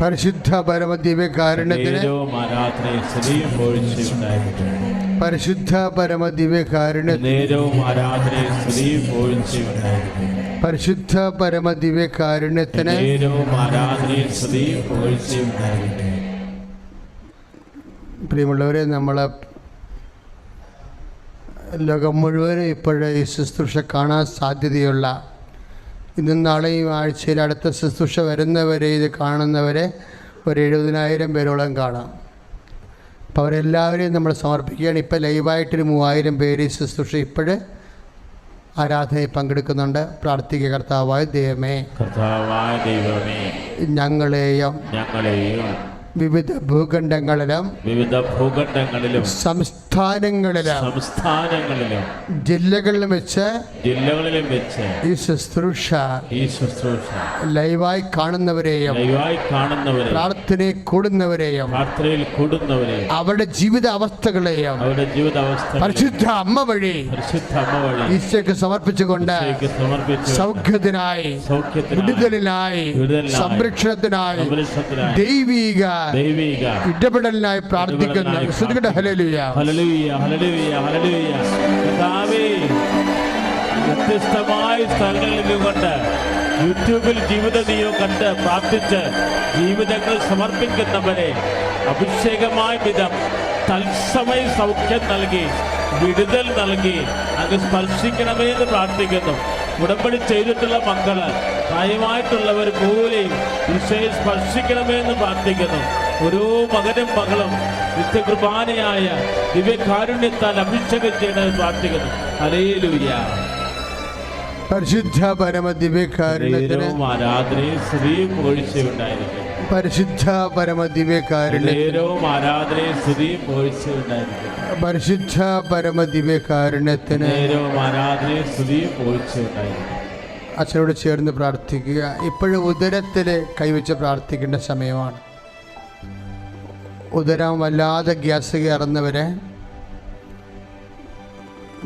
പരിശുദ്ധ പരമദിവ്യകാരുണ്യത്തിന് പരിശുദ്ധ പരമദിവ്യകാരുണ്യത്തിന് പരിശുദ്ധ പരമദിവ്യകാരുണ്യത്തിന് പ്രിയമുള്ളവരെ നമ്മൾ ലോകം മുഴുവനും ഇപ്പോഴേ ഈ ശുശ്രൂഷ കാണാൻ സാധ്യതയുള്ള ഇന്നും നാളെയും ആഴ്ചയിൽ അടുത്ത ശുശ്രൂഷ വരുന്നവരെ ഇത് കാണുന്നവരെ ഒരു എഴുപതിനായിരം പേരോളം കാണാം. അപ്പോൾ അവരെല്ലാവരെയും നമ്മൾ സമർപ്പിക്കുകയാണ്. ഇപ്പോൾ ലൈവായിട്ടൊരു മൂവായിരം പേര് ശുശ്രൂഷ ഇപ്പോഴ് ആരാധനയിൽ പങ്കെടുക്കുന്നുണ്ട്. പ്രാർത്ഥിക കർത്താവായ ദൈവമേ കർത്താവായ ദൈവമേ ഞങ്ങളെയും ഞങ്ങളെയും വിവിധ ഭൂഖണ്ഡങ്ങളിലും വിവിധ ഭൂഖണ്ഡങ്ങളിലും സംസ്ഥാനങ്ങളിലും സംസ്ഥാനങ്ങളിലും ജില്ലകളിലും വെച്ച് ജില്ലകളിലും വെച്ച് ഈ ശുശ്രൂഷ ഈ ശുശ്രൂഷ ലൈവായി കാണുന്നവരെയും ലൈവായി കാണുന്നവരെ പ്രാർത്ഥനയിൽ കൂടുന്നവരെയും പ്രാർത്ഥനയിൽ കൂടുന്നവരെയും അവരുടെ ജീവിത അവസ്ഥകളെയും അവരുടെ ജീവിത അവസ്ഥ പരിശുദ്ധ അമ്മ വഴി പരിശുദ്ധ അമ്മ വഴി ഈശോയ്ക്ക് സമർപ്പിച്ചുകൊണ്ട് സൗഖ്യത്തിനായി സൗഖ്യത്തിനായി വിടുതലിനായി സംരക്ഷണത്തിനായി ദൈവിക ദൈവിക. ഇടപെടലിനായി പ്രാർത്ഥിക്കുന്നു. വ്യത്യസ്തമായ സ്ഥലങ്ങളിൽ നിന്നുകൊണ്ട് യൂട്യൂബിൽ ജീവിത നീയോ കണ്ട് പ്രാർത്ഥിച്ച് ജീവിതങ്ങൾ സമർപ്പിക്കുന്നവരെ അഭിഷേകമായ വിധം തത്സമയ സൗഖ്യം നൽകി വിടുതൽ നൽകി അങ്ങ് സ്പർശിക്കണമേ എന്ന് പ്രാർത്ഥിക്കുന്നു. ഉടമ്പടി ചെയ്തിട്ടുള്ള മക്കൾ പ്രായമായിട്ടുള്ളവർ പോലെയും ഈശോയെ സ്പർശിക്കണമെന്ന് പ്രാർത്ഥിക്കുന്നു. ഓരോ മകനും മകളും നിത്യകൃപാനയായ ദിവ്യകാരുണ്യത്താൽ അഭിഷേകം ചെയ്യണമെന്ന് പ്രാർത്ഥിക്കുന്നു. ഹല്ലേലൂയ. പരിശുദ്ധ പരമ ദിവ്യകാരുണ്യത്തിന് ആരാധനയും സ്ത്രീയും പോഴ്ചയുണ്ടായിരിക്കും പരിശുദ്ധ പരമ ദിവ്യകാരുണ്യത്തിന് നേരവും ആരാധനയും സ്തുതിയും പരിശുദ്ധ പരമദിവ്യകാരുണ്യത്തിന് ആരാധനയും സ്തുതിയും അച്ഛനോട് ചേർന്ന് പ്രാർത്ഥിക്കുക. ഇപ്പോഴും ഉദരത്തിൽ കൈവച്ച് പ്രാർത്ഥിക്കേണ്ട സമയമാണ്. ഉദരം വല്ലാതെ ഗ്യാസ് കയറുന്നവരെ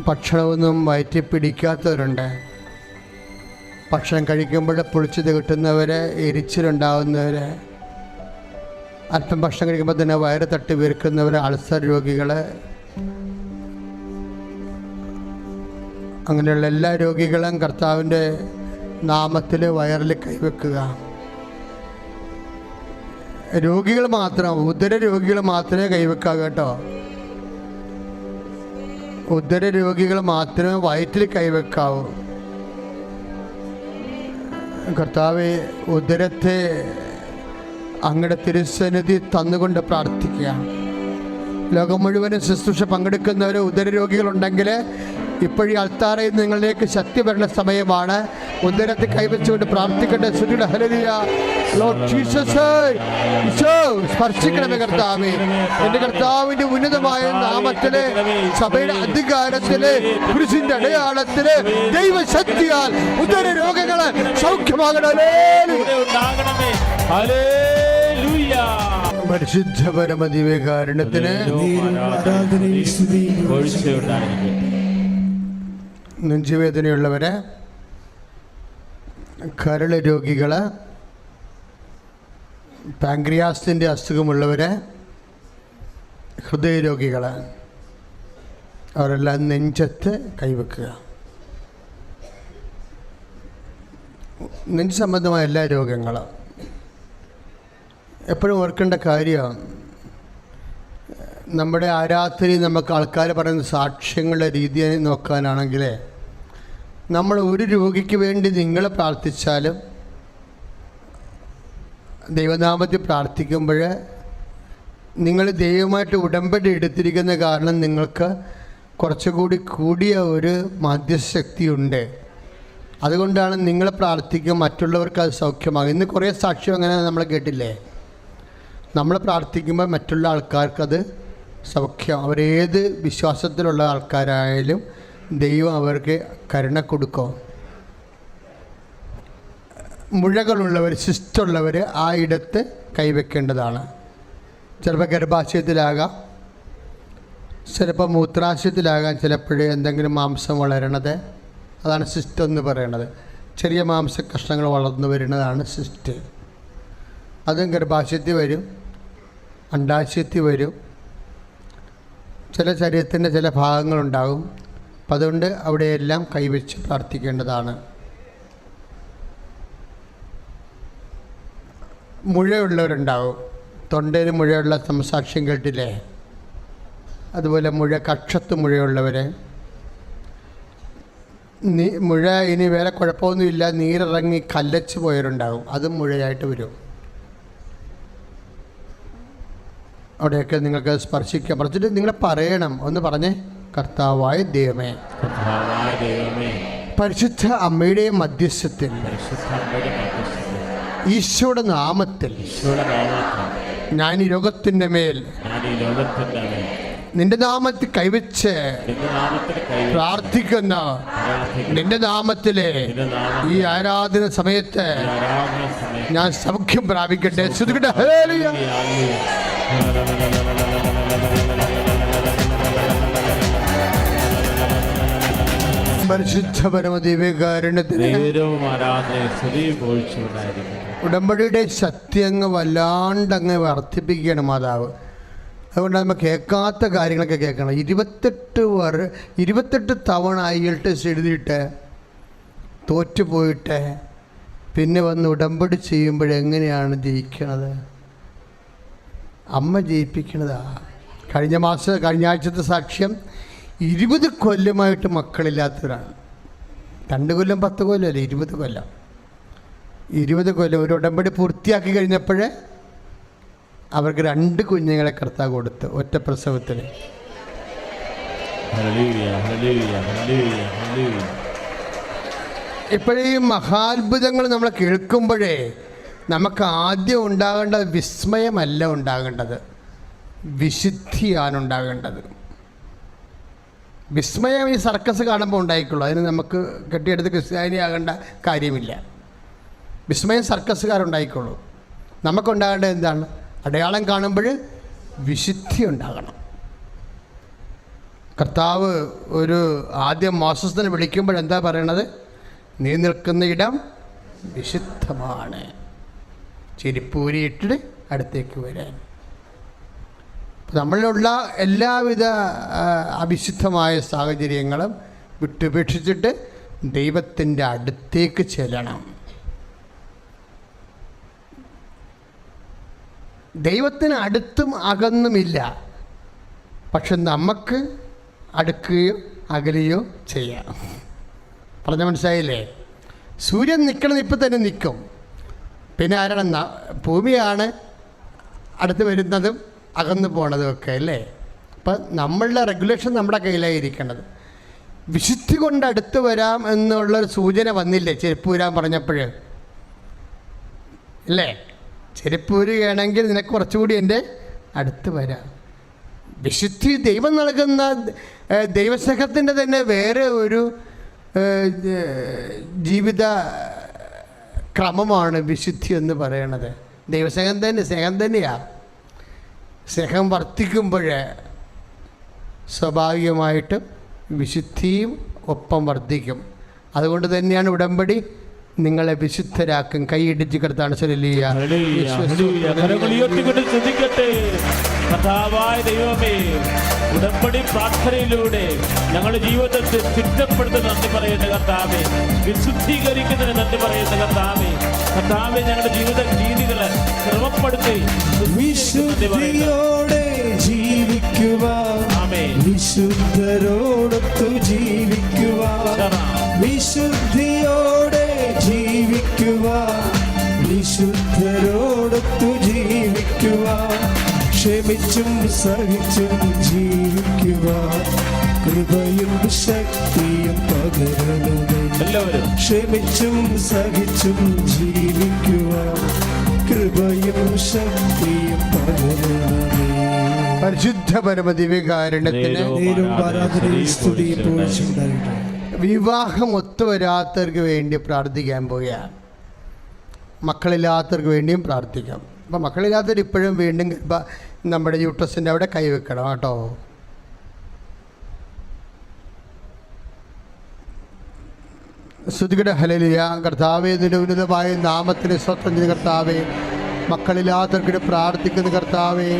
ഭക്ഷണമൊന്നും വയറ്റി പിടിക്കാത്തവരുണ്ട്. ഭക്ഷണം കഴിക്കുമ്പോൾ പൊളിച്ചത് കിട്ടുന്നവരെ എരിച്ചിലുണ്ടാവുന്നവരെ അല്പം ഭക്ഷണം കഴിക്കുമ്പോൾ തന്നെ വയറ് തട്ടി വീർക്കുന്നവർ അൾസർ രോഗികളെ. അങ്ങനെയുള്ള എല്ലാ രോഗികളും കർത്താവിന്റെ നാമത്തിൽ വയറിൽ കൈവെക്കുക. രോഗികൾ മാത്രം ഉദര രോഗികൾ മാത്രമേ കൈവെക്കുക കേട്ടോ. ഉദര രോഗികൾ മാത്രമേ വയറ്റിൽ കൈവെക്കാവൂ. കർത്താവ് ഉദരത്തെ അങ്ങയുടെ തിരുസന്നിധി തന്നുകൊണ്ട് പ്രാർത്ഥിക്കുക ലോകം മുഴുവനും ശുശ്രൂഷ പങ്കെടുക്കുന്നവർ ഉദര രോഗികളുണ്ടെങ്കിൽ ഇപ്പോഴീ അൾത്താറയിൽ നിങ്ങളിലേക്ക് ശക്തി വരുന്ന സമയമാണ്. ഉദരത്തെ കൈവച്ചുകൊണ്ട് പ്രാർത്ഥിക്കട്ടെ. സ്പർശിക്കണമേ കർത്താവേ. എന്റെ കർത്താവിന്റെ ഉന്നതമായ നാമത്തിൽ സഭയുടെ അധികാരത്തിൽ കുരിശിന്റെ അടയാളത്തിൽ ദൈവശക്തിയാൽ ഉദര രോഗങ്ങൾ സൗഖ്യമാകണമേ പരിശുദ്ധ പോഴ്ചയുണ്ടായിരിക്കും നെഞ്ചുവേദനയുള്ളവര് കരൾ രോഗികൾ പാങ്ക്രിയാസിന്റെ അസുഖമുള്ളവര് ഹൃദയരോഗികൾ അവരെല്ലാം നെഞ്ചത്ത് കൈവെക്കുക. നെഞ്ച് സംബന്ധമായ എല്ലാ രോഗങ്ങളും എപ്പോഴും ഓർക്കേണ്ട കാര്യമാണ് നമ്മുടെ ആരാധനയിൽ നമുക്ക് ആൾക്കാർ പറയുന്ന സാക്ഷ്യങ്ങളുടെ രീതി നോക്കാനാണെങ്കിൽ നമ്മൾ ഒരു രോഗിക്ക് വേണ്ടി നിങ്ങൾ പ്രാർത്ഥിച്ചാലും ദൈവനാമത്തിൽ പ്രാർത്ഥിക്കുമ്പോൾ നിങ്ങൾ ദൈവമായിട്ട് ഉടമ്പടി എടുത്തിരിക്കുന്ന കാരണം നിങ്ങൾക്ക് കുറച്ചുകൂടി കൂടിയ ഒരു മധ്യശക്തിയുണ്ട്. അതുകൊണ്ടാണ് നിങ്ങൾ പ്രാർത്ഥിക്കുക മറ്റുള്ളവർക്ക് അത് സൗഖ്യമാകും. ഇന്ന് കുറേ സാക്ഷ്യം അങ്ങനെ നമ്മൾ കേട്ടില്ലേ? നമ്മൾ പ്രാർത്ഥിക്കുമ്പോൾ മറ്റുള്ള ആൾക്കാർക്കത് സൗഖ്യം. അവരേത് വിശ്വാസത്തിലുള്ള ആൾക്കാരായാലും ദൈവം അവർക്ക് കരുണ കൊടുക്കും. മുഴകളുള്ളവർ ശിസ്റ്റുള്ളവർ ആ ഇടത്ത് കൈവയ്ക്കേണ്ടതാണ് ചിലപ്പോൾ ഗർഭാശയത്തിലാകാം ചിലപ്പോൾ മൂത്രാശയത്തിലാകാം ചിലപ്പോഴേ എന്തെങ്കിലും മാംസം വളരണത്. അതാണ് സിസ്റ്റ് എന്ന് പറയണത് ചെറിയ മാംസ കഷ്ണങ്ങൾ വളർന്നു വരുന്നതാണ് സിസ്റ്റ് അതും ഗർഭാശയത്തിൽ വരും. അണ്ടാശയത്തിൽ വരും. ചില ശരീരത്തിന്റെ ചില ഭാഗങ്ങളുണ്ടാകും. അപ്പം അതുകൊണ്ട് അവിടെയെല്ലാം കൈവച്ച് പ്രാർത്ഥിക്കേണ്ടതാണ്. മുഴയുള്ളവരുണ്ടാവും. തൊണ്ടയിൽ മുഴയുള്ള സംസാക്ഷ്യം കേട്ടില്ലേ? അതുപോലെ മുഴ കക്ഷത്ത് മുഴയുള്ളവർ നീ മുഴ ഇനി വേറെ കുഴപ്പമൊന്നുമില്ല. നീരിറങ്ങി കല്ലച്ച് പോയവരുണ്ടാകും അതും മുഴയായിട്ട് വരും. അവിടെയൊക്കെ നിങ്ങൾക്ക് സ്പർശിക്കാം. പറഞ്ഞിട്ട് നിങ്ങൾ പറയണം. ഒന്ന് പറഞ്ഞേ. കർത്താവായ ദൈവമേ. പരിശുദ്ധ അമ്മയുടെ മധ്യസ്ഥത്തിൽ. ഈശോയുടെ നാമത്തിൽ. ഞാൻ ഈ രോഗത്തിന്റെ മേൽ. നിന്റെ നാമത്തിൽ കൈവച്ച് പ്രാർത്ഥിക്കുന്ന നിന്റെ നാമത്തിലെ ഈ ആരാധന സമയത്ത് ഞാൻ സൗഖ്യം പ്രാപിക്കട്ടെ. ശ്രുതികട്ടെ ഹല്ലേലൂയ. പരിശുദ്ധ പരമദിവ്യകാരുണ്യത്തിന് ഉടമ്പടിയുടെ സത്യങ്ങ് വല്ലാണ്ടങ്ങ് വർദ്ധിപ്പിക്കുകയാണ് മാതാവ്. അതുകൊണ്ട് നമ്മൾ കേൾക്കാത്ത കാര്യങ്ങളൊക്കെ കേൾക്കണം. ഇരുപത്തെട്ട് വർ ഇരുപത്തെട്ട് തവണ ഐ എൽ ടെസ്റ്റ് എഴുതിയിട്ട് തോറ്റുപോയിട്ട് പിന്നെ വന്ന് ഉടമ്പടി ചെയ്യുമ്പോഴെങ്ങനെയാണ് ജയിക്കണത്? അമ്മ ജയിപ്പിക്കണതാ. കഴിഞ്ഞ മാസം കഴിഞ്ഞ ആഴ്ചത്തെ സാക്ഷ്യം ഇരുപത് കൊല്ലമായിട്ട് മക്കളില്ലാത്തവരാണ്. രണ്ട് കൊല്ലം പത്ത് കൊല്ലം അല്ല? ഇരുപത് കൊല്ലം. ഇരുപത് കൊല്ലം ഒരു ഉടമ്പടി പൂർത്തിയാക്കി കഴിഞ്ഞപ്പോൾ അവർക്ക് രണ്ട് കുഞ്ഞുങ്ങളെ കർത്താവ് കൊടുത്തു ഒറ്റ പ്രസവത്തിൽ ഇപ്പോഴേ മഹാത്ഭുതങ്ങൾ നമ്മൾ കേൾക്കുമ്പോഴേ നമുക്ക് ആദ്യം ഉണ്ടാകേണ്ടത് വിസ്മയമല്ല ഉണ്ടാകേണ്ടത്. വിശുദ്ധിയാണ് ഉണ്ടാകേണ്ടത്. വിസ്മയം ഈ സർക്കസ് കാണുമ്പോൾ ഉണ്ടായിക്കുള്ളൂ. അതിന് നമുക്ക് കെട്ടിയെടുത്ത് ക്രിസ്ത്യാനിയാകേണ്ട കാര്യമില്ല. വിസ്മയം സർക്കസുകാരുണ്ടായിക്കോളൂ നമുക്കുണ്ടാകേണ്ടത് എന്താണ്? അടയാളം കാണുമ്പോൾ വിശുദ്ധി ഉണ്ടാകണം. കർത്താവ് ഒരു ആദ്യം മോസസിനെ വിളിക്കുമ്പോൾ എന്താ പറയണത്? നീ നിൽക്കുന്ന ഇടം വിശുദ്ധമാണ്. ചെരിപ്പൂരിയിട്ട് അടുത്തേക്ക് വരാൻ. നമ്മളിലുള്ള എല്ലാവിധ അവിശുദ്ധമായ സാഹചര്യങ്ങളും വിട്ടുപേക്ഷിച്ചിട്ട് ദൈവത്തിന്റെ അടുത്തേക്ക് ചെല്ലണം. ദൈവത്തിന് അടുത്തും അകന്നുമില്ല. പക്ഷെ നമുക്ക് അടുക്കുകയോ അകലുകയോ ചെയ്യാം. പറഞ്ഞ മനസ്സിലായില്ലേ? സൂര്യൻ നിൽക്കണം ഇപ്പം തന്നെ നിൽക്കും പിന്നെ ആരാണ് ഭൂമിയാണ് അടുത്ത് വരുന്നതും അകന്നു പോണതുമൊക്കെ അല്ലേ? അപ്പം നമ്മളുടെ റെഗുലേഷൻ നമ്മുടെ കയ്യിലായിരിക്കണത്. വിശുദ്ധി കൊണ്ട് അടുത്ത് വരാം എന്നുള്ളൊരു സൂചന വന്നില്ലേ? ചെരുപ്പൂരാൻ പറഞ്ഞപ്പോൾ അല്ലേ ചെരുപ്പൂരുകയാണെങ്കിൽ നിനക്ക് കുറച്ചുകൂടി എന്റെ അടുത്ത് വരാം. വിശുദ്ധി ദൈവം നൽകുന്ന ദൈവസ്നേഹത്തിന്റെ തന്നെ വേറെ ഒരു ജീവിത ക്രമമാണ് വിശുദ്ധി എന്ന് പറയണത്. ദൈവസ്നേഹം തന്നെ സ്നേഹം തന്നെയാണ് സ്നേഹം വർദ്ധിക്കുമ്പോൾ സ്വാഭാവികമായിട്ടും വിശുദ്ധിയും ഒപ്പം വർദ്ധിക്കും. അതുകൊണ്ട് തന്നെയാണ് ഉടമ്പടി നിങ്ങളെ വിശുദ്ധരാക്കും. കൈയിടിച്ച് കിടത്താണ്. ദൈവമേ ഉടമ്പടി പ്രാർത്ഥനയിലൂടെ ഞങ്ങളുടെ ജീവിതത്തെ ചിട്ടപ്പെടുത്തുന്ന നന്ദി പറയുന്ന കർത്താവെ വിശുദ്ധീകരിക്കുന്നതിന് നന്ദി പറയുന്ന കർത്താവെ കർത്താവെ ഞങ്ങളുടെ ജീവിത രീതികളെ ക്രമപ്പെടുത്തി വിശുദ്ധിയോടെ ആമേൻ. വിശുദ്ധരോടൊത്തു ജീവിക്കുവാൻ വിശുദ്ധിയോടെ ജീവിക്കുവാൻ വിശുദ്ധരോടൊത്തു ജീവിക്കുക ക്ഷമിച്ചും സഹിച്ചും ജീവിക്കുക കൃപയും ശക്തിയും പകരണമേ. എല്ലാവരും. ക്ഷമിച്ചും സഹിച്ചും ജീവിക്കുക കൃപയും ശക്തിയും പകരണമേ. പരിശുദ്ധ നേരും ആരാധനയും സ്തുതി പോഴ്ചയുണ്ടാകട്ടെ വിവാഹം ഒത്തുവരാത്തവർക്ക് വേണ്ടി പ്രാർത്ഥിക്കാൻ പോവുകയാണ്. മക്കളില്ലാത്തവർക്ക് വേണ്ടിയും പ്രാർത്ഥിക്കാം. അപ്പം മക്കളില്ലാത്തവർ ഇപ്പോഴും വീണ്ടും നമ്മുടെ യൂട്രസിന്റെ അവിടെ കൈവെക്കണം കേട്ടോ. ശ്രുതികട ഹലലിയ കർത്താവേ നിന്റെ ഉന്നതമായ നാമത്തിന് സ്വത്വം കർത്താവേ മക്കളില്ലാത്തവർക്ക് വേണ്ടി പ്രാർത്ഥിക്കുന്ന കർത്താവേ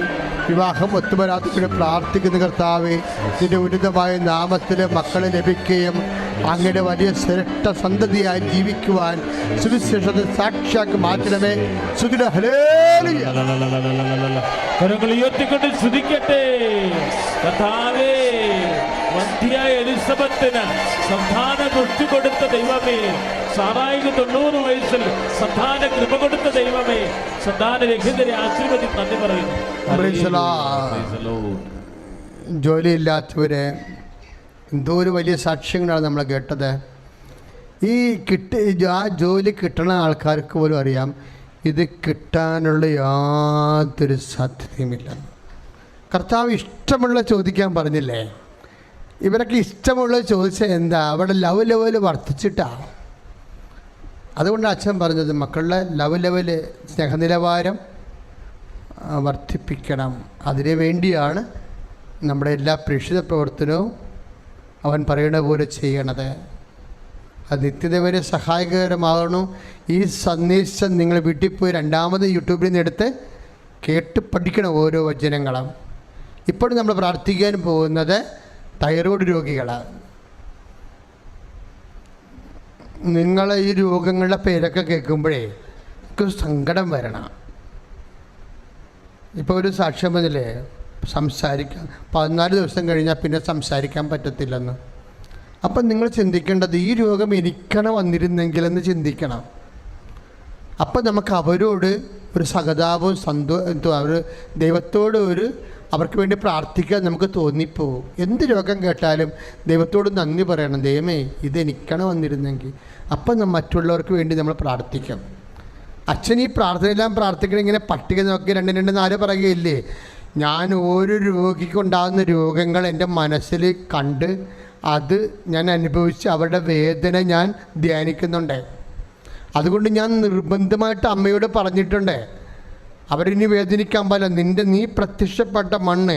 വിവാഹം ഒത്തുവരാത്തവർക്കിടെ പ്രാർത്ഥിക്കുന്ന കർത്താവേ നിന്റെ ഉന്നതമായ നാമത്തിൽ മക്കളെ ലഭിക്കുകയും അങ്ങയുടെ വലിയ ശ്രേഷ്ഠ സന്തതിയായി ജീവിക്കുവാൻ സുവിശേഷത്തെ സാക്ഷിയാക്കി മാറ്റണമേ. സുഖിത ഹലേലിയ കരങ്ങൾ ഉയർത്തിക്കൊണ്ട് വന്ധ്യായ എലിസബത്തിന് സന്താന ദൃഷ്ടി കൊടുത്ത ദൈവമേ. സാറായിക്ക് തൊണ്ണൂറ് വയസ്സിൽ സന്താന കൃപ കൊടുത്ത ദൈവമേ. സന്താന രഹിതരെ ആശീർവദി നന്ദി പറയുന്നു. ജോലിയില്ലാത്തവരെ എന്തോ ഒരു വലിയ സാക്ഷ്യങ്ങളാണ് നമ്മൾ കേട്ടത്. ഈ കിട്ടി ആ ജോലി കിട്ടണ ആൾക്കാർക്ക് പോലും അറിയാം ഇത് കിട്ടാനുള്ള യാതൊരു സാധ്യതയുമില്ല. കർത്താവ് ഇഷ്ടമുള്ള ചോദിക്കാൻ പറഞ്ഞില്ലേ? ഇവരൊക്കെ ഇഷ്ടമുള്ളത് ചോദിച്ചാൽ എന്താ? അവിടെ ലവ് ലെവൽ വർദ്ധിച്ചിട്ടാണ് അതുകൊണ്ട് അച്ഛൻ പറഞ്ഞത് മക്കളുടെ ലവ് ലെവൽ സ്നേഹനിലവാരം വർദ്ധിപ്പിക്കണം. അതിനു വേണ്ടിയാണ് നമ്മുടെ എല്ലാ പ്രേക്ഷിത പ്രവർത്തനവും അവൻ പറയുന്ന പോലെ ചെയ്യണത്. അത് നിത്യത വരെ സഹായകരമാകണം ഈ സന്ദേശം നിങ്ങൾ വീട്ടിൽ പോയി രണ്ടാമത് യൂട്യൂബിൽ നിന്ന് എടുത്ത് കേട്ട് പഠിക്കണം ഓരോ വചനങ്ങളും. ഇപ്പോഴും നമ്മൾ പ്രാർത്ഥിക്കാൻ പോകുന്നത് തൈറോയ്ഡ് രോഗികളാണ് നിങ്ങൾ ഈ രോഗങ്ങളുടെ പേരൊക്കെ കേൾക്കുമ്പോഴേ എനിക്ക് സങ്കടം വരണം. ഇപ്പോൾ ഒരു സാക്ഷ്യം വന്നില്ലേ? സംസാരിക്കാൻ പതിനാല് ദിവസം കഴിഞ്ഞാൽ പിന്നെ സംസാരിക്കാൻ പറ്റത്തില്ലെന്ന്. അപ്പം നിങ്ങൾ ചിന്തിക്കേണ്ടത് ഈ രോഗം എനിക്കാണ് വന്നിരുന്നെങ്കിലെന്ന് ചിന്തിക്കണം. അപ്പം നമുക്ക് അവരോട് ഒരു സഹതാപവും സന്തോ അവർ ദൈവത്തോട് ഒരു അവർക്ക് വേണ്ടി പ്രാർത്ഥിക്കാൻ നമുക്ക് തോന്നിപ്പോവും. എന്ത് രോഗം കേട്ടാലും ദൈവത്തോട് നന്ദി പറയണം. ദൈവമേ ഇതെനിക്കാണ് വന്നിരുന്നെങ്കിൽ അപ്പം നമ്മൾ മറ്റുള്ളവർക്ക് വേണ്ടി നമ്മൾ പ്രാർത്ഥിക്കാം. അച്ഛൻ ഈ പ്രാർത്ഥനയെല്ലാം പ്രാർത്ഥിക്കണം ഇങ്ങനെ പട്ടിക നോക്കി രണ്ട് രണ്ട് നാല് പറയുകയില്ലേ? ഞാൻ ഓരോ രോഗിക്കുണ്ടാകുന്ന രോഗങ്ങൾ എന്റെ മനസ്സിൽ കണ്ട് അത് ഞാൻ അനുഭവിച്ച് അവരുടെ വേദന ഞാൻ ധ്യാനിക്കുന്നുണ്ട്. അതുകൊണ്ട് ഞാൻ നിർബന്ധമായിട്ട് അമ്മയോട് പറഞ്ഞിട്ടുണ്ട്. അവരിനി വേദനിക്കാൻ പാടില്ല. നിന്റെ നീ പ്രത്യക്ഷപ്പെട്ട മണ്ണ്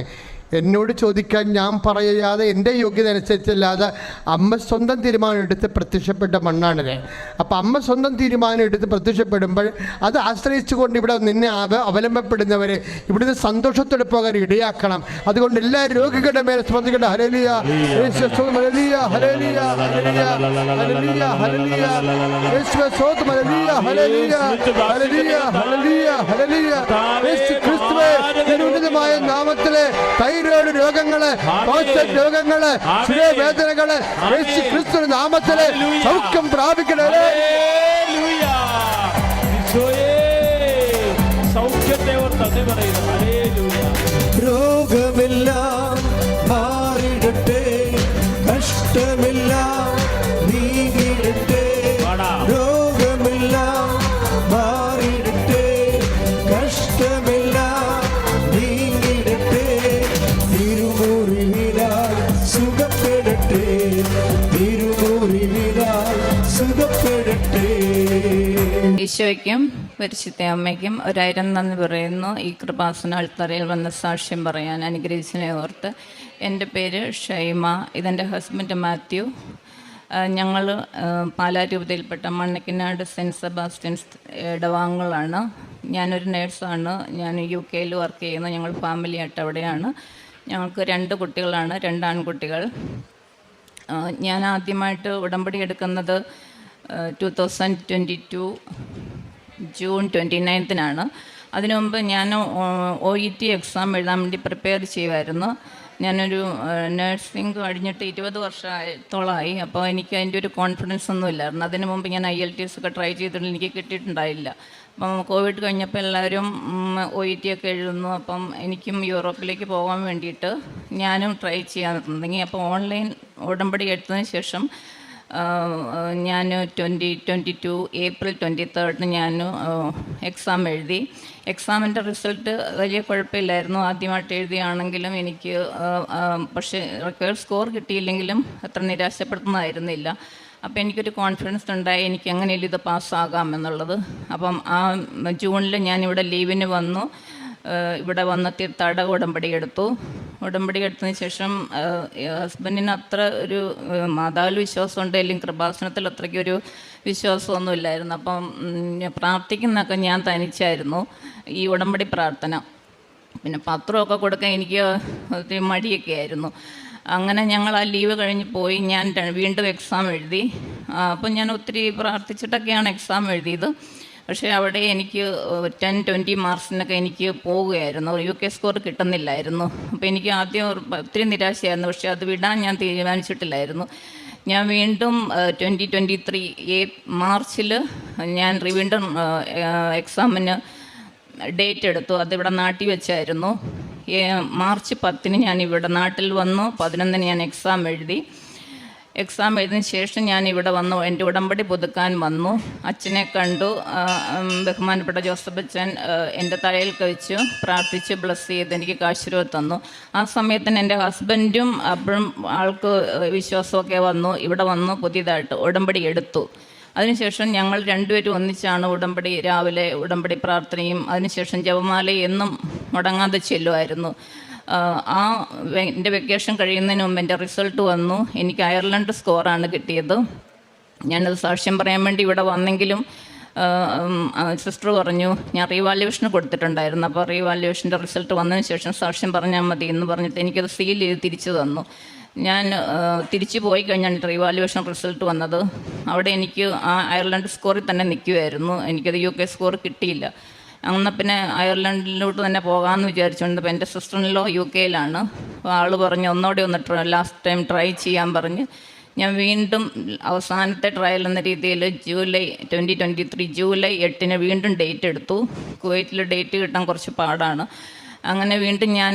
എന്നോട് ചോദിക്കാൻ ഞാൻ പറയാതെ എന്റെ യോഗ്യത അനുസരിച്ചല്ലാതെ അമ്മ സ്വന്തം തീരുമാനം എടുത്ത് പ്രത്യക്ഷപ്പെട്ട മണ്ണാണിത് അപ്പം അമ്മ സ്വന്തം തീരുമാനം എടുത്ത് പ്രത്യക്ഷപ്പെടുമ്പോൾ അത് ആശ്രയിച്ചുകൊണ്ട് ഇവിടെ നിന്നെ അവ അവലംബപ്പെടുന്നവരെ ഇവിടുന്ന് സന്തോഷത്തോടെ പോകാൻ ഇടയാക്കണം. അതുകൊണ്ട് എല്ലാ രോഗികളുടെ മേലെ സ്പന്ദിക്കട്ടെ ഹരലിയ ഹരലിയ ക്രിസ്തുവേ നിന്റെ ഉന്നതമായ നാമത്തിലെ തൈറോയ്ഡ് രോഗങ്ങൾ പ്രോസ്റ്റേറ്റ് രോഗങ്ങൾ ശിരവേദനകൾ യേശു ക്രിസ്തുവിന്റെ നാമത്തിലെ സൗഖ്യം പ്രാപിക്കണേ ഈശോയ്ക്കും പരിശുദ്ധ അമ്മയ്ക്കും ഒരായിരം നന്ദി പറയുന്നു. ഈ കൃപാസന അൾത്തറയിൽ വന്ന സാക്ഷ്യം പറയാൻ അനുഗ്രഹിച്ചതിനെ ഓർത്ത് എന്റെ പേര് ഷൈമ ഇതെന്റെ ഹസ്ബൻഡ് മാത്യു. ഞങ്ങൾ പാലാ രൂപതയിൽപ്പെട്ട മണ്ണക്കിനാട് സെന്റ് സെബാസ്റ്റ്യൻസ് ഇടവാങ്ങളാണ് ഞാനൊരു നേഴ്സാണ് ഞാൻ യു കെയിൽ വർക്ക് ചെയ്യുന്നു ഞങ്ങൾ ഫാമിലി ആയിട്ട് അവിടെയാണ്. ഞങ്ങൾക്ക് രണ്ട് കുട്ടികളാണ് രണ്ട് ആൺകുട്ടികൾ. ഞാൻ ആദ്യമായിട്ട് ഉടമ്പടി എടുക്കുന്നത് two thousand twenty two June twenty നയൻത്തിനാണ് അതിനു മുമ്പ് ഞാൻ ഒ ഇ ടി എക്സാം എഴുതാൻ വേണ്ടി പ്രിപ്പയർ ചെയ്യുമായിരുന്നു ഞാനൊരു നഴ്സിംഗ് കഴിഞ്ഞിട്ട് ഇരുപത് വർഷത്തോളമായി അപ്പോൾ എനിക്ക് അതിന്റെ ഒരു കോൺഫിഡൻസ് ഒന്നും ഇല്ലായിരുന്നു. അതിനു മുമ്പ് ഞാൻ ഐ എൽ ടി എസ് ഒക്കെ ട്രൈ ചെയ്തിട്ടുണ്ട്. എനിക്ക് കിട്ടിയിട്ടുണ്ടായില്ല. അപ്പം കോവിഡ് കഴിഞ്ഞപ്പോൾ എല്ലാവരും ഒ ഇ ടി ഒക്കെ എഴുതുന്നു. അപ്പം എനിക്കും യൂറോപ്പിലേക്ക് പോകാൻ വേണ്ടിയിട്ട് ഞാനും ട്രൈ ചെയ്യാൻ തുടങ്ങി. അപ്പോൾ ഓൺലൈൻ ഉടമ്പടി എടുത്തതിന് ശേഷം ഞാൻ twenty twenty two April twenty തേർഡിന് ഞാൻ എക്സാം എഴുതി. എക്സാമിന്റെ റിസൾട്ട് വലിയ കുഴപ്പമില്ലായിരുന്നു. ആദ്യമായിട്ട് എഴുതിയാണെങ്കിലും എനിക്ക് പക്ഷേ റെക്കോർഡ് സ്കോർ കിട്ടിയില്ലെങ്കിലും അത്ര നിരാശപ്പെടുത്തുന്നതായിരുന്നില്ല. അപ്പോൾ എനിക്കൊരു കോൺഫിഡൻസ് ഉണ്ടായി എനിക്ക് എങ്ങനെയല്ല ഇത് പാസ്സാകാം എന്നുള്ളത് അപ്പം ആ ജൂണിൽ ഞാനിവിടെ ലീവിന് വന്നു. ഇവിടെ വന്ന തീർത്ഥാട ഉടമ്പടി എടുത്തു. ഉടമ്പടി എടുത്തതിന് ശേഷം ഹസ്ബൻഡിന് അത്ര ഒരു മാതാവിൽ വിശ്വാസമുണ്ട് അല്ലെങ്കിൽ കൃപാസനത്തിൽ അത്രയ്ക്കൊരു വിശ്വാസമൊന്നും ഇല്ലായിരുന്നു. അപ്പം പ്രാർത്ഥിക്കുന്നൊക്കെ ഞാൻ തനിച്ചായിരുന്നു ഈ ഉടമ്പടി പ്രാർത്ഥന. പിന്നെ പത്രമൊക്കെ കൊടുക്കാൻ എനിക്ക് ഒത്തിരി മടിയൊക്കെ ആയിരുന്നു. അങ്ങനെ ഞങ്ങൾ ആ ലീവ് കഴിഞ്ഞ് പോയി ഞാൻ വീണ്ടും എക്സാം എഴുതി. അപ്പം ഞാൻ ഒത്തിരി പ്രാർത്ഥിച്ചിട്ടൊക്കെയാണ് എക്സാം എഴുതിയത്. പക്ഷേ അവിടെ എനിക്ക് ടെൻ ട്വന്റി മാർക്സിനൊക്കെ എനിക്ക് പോവുകയായിരുന്നു. യു കെ സ്കോർ കിട്ടുന്നില്ലായിരുന്നു. അപ്പോൾ എനിക്ക് ആദ്യം ഒത്തിരി നിരാശയായിരുന്നു. പക്ഷേ അത് വിടാൻ ഞാൻ തീരുമാനിച്ചിട്ടില്ലായിരുന്നു. ഞാൻ വീണ്ടും ട്വന്റി ട്വന്റി ത്രീ ഏ മാർച്ചിൽ ഞാൻ വീണ്ടും എക്സാമിന് ഡേറ്റ് എടുത്തു. അതിവിടെ നാട്ടിൽ വെച്ചായിരുന്നു. മാർച്ച് പത്തിന് ഞാൻ ഇവിടെ നാട്ടിൽ വന്നു. പതിനൊന്നിന് ഞാൻ എക്സാം എഴുതി. എക്സാം എഴുതിയതിന് ശേഷം ഞാൻ ഇവിടെ വന്നു. എന്റെ ഉടമ്പടി പുതുക്കാൻ വന്നു. അച്ഛനെ കണ്ടു. ബഹുമാനപ്പെട്ട ജോസഫ് അച്ഛൻ എന്റെ തലയിൽ കഴിച്ചു. പ്രാർത്ഥിച്ച് ബ്ലസ് ചെയ്ത് എനിക്ക് കാശുരൂപ തന്നു. ആ സമയത്തിന് എന്റെ ഹസ്ബൻഡും അപ്പോഴും ആൾക്ക് വിശ്വാസമൊക്കെ വന്നു. ഇവിടെ വന്നു പുതിയതായിട്ട് ഉടമ്പടി എടുത്തു. അതിനുശേഷം ഞങ്ങൾ രണ്ടുപേരും ഒന്നിച്ചാണ് ഉടമ്പടി രാവിലെ ഉടമ്പടി പ്രാർത്ഥനയും അതിനുശേഷം ജപമാല എന്നും മുടങ്ങാതെ ചെല്ലുമായിരുന്നു. ആ എന്റെ വെക്കേഷൻ കഴിയുന്നതിന് മുമ്പ് എന്റെ റിസൾട്ട് വന്നു. എനിക്ക് അയർലൻഡ് സ്കോറാണ് കിട്ടിയത്. ഞാനത് സാക്ഷ്യം പറയാൻ വേണ്ടി ഇവിടെ വന്നെങ്കിലും സിസ്റ്റർ പറഞ്ഞു ഞാൻ റീവാല്യുവേഷന് കൊടുത്തിട്ടുണ്ടായിരുന്നു. അപ്പോൾ റീവാല്യുവേഷന്റെ റിസൾട്ട് വന്നതിന് ശേഷം സാക്ഷ്യം പറഞ്ഞാൽ മതി എന്ന് പറഞ്ഞിട്ട് എനിക്കത് സീൽ ചെയ്ത് തിരിച്ചു തന്നു. ഞാൻ തിരിച്ചു പോയി കഴിഞ്ഞാണ് റീവാല്യുവേഷൻ റിസൾട്ട് വന്നത്. അവിടെ എനിക്ക് ആ അയർലൻഡ് സ്കോറിൽ തന്നെ നിൽക്കുമായിരുന്നു എനിക്കത് യു കെ സ്കോർ കിട്ടിയില്ല. അങ്ങനെ പിന്നെ അയർലൻഡിലോട്ട് തന്നെ പോകാമെന്ന് വിചാരിച്ചുകൊണ്ട് ഇപ്പം എന്റെ സിസ്റ്ററിനോ യു കെയിലാണ് അപ്പോൾ ആൾ പറഞ്ഞു ഒന്നോടെ ഒന്ന് ലാസ്റ്റ് ടൈം ട്രൈ ചെയ്യാൻ പറഞ്ഞ്. ഞാൻ വീണ്ടും അവസാനത്തെ ട്രയൽ എന്ന രീതിയിൽ July twenty twenty three July എട്ടിന് വീണ്ടും ഡേറ്റ് എടുത്തു. കുവൈറ്റിൽ ഡേറ്റ് കിട്ടാൻ കുറച്ച് പാടാണ്. അങ്ങനെ വീണ്ടും ഞാൻ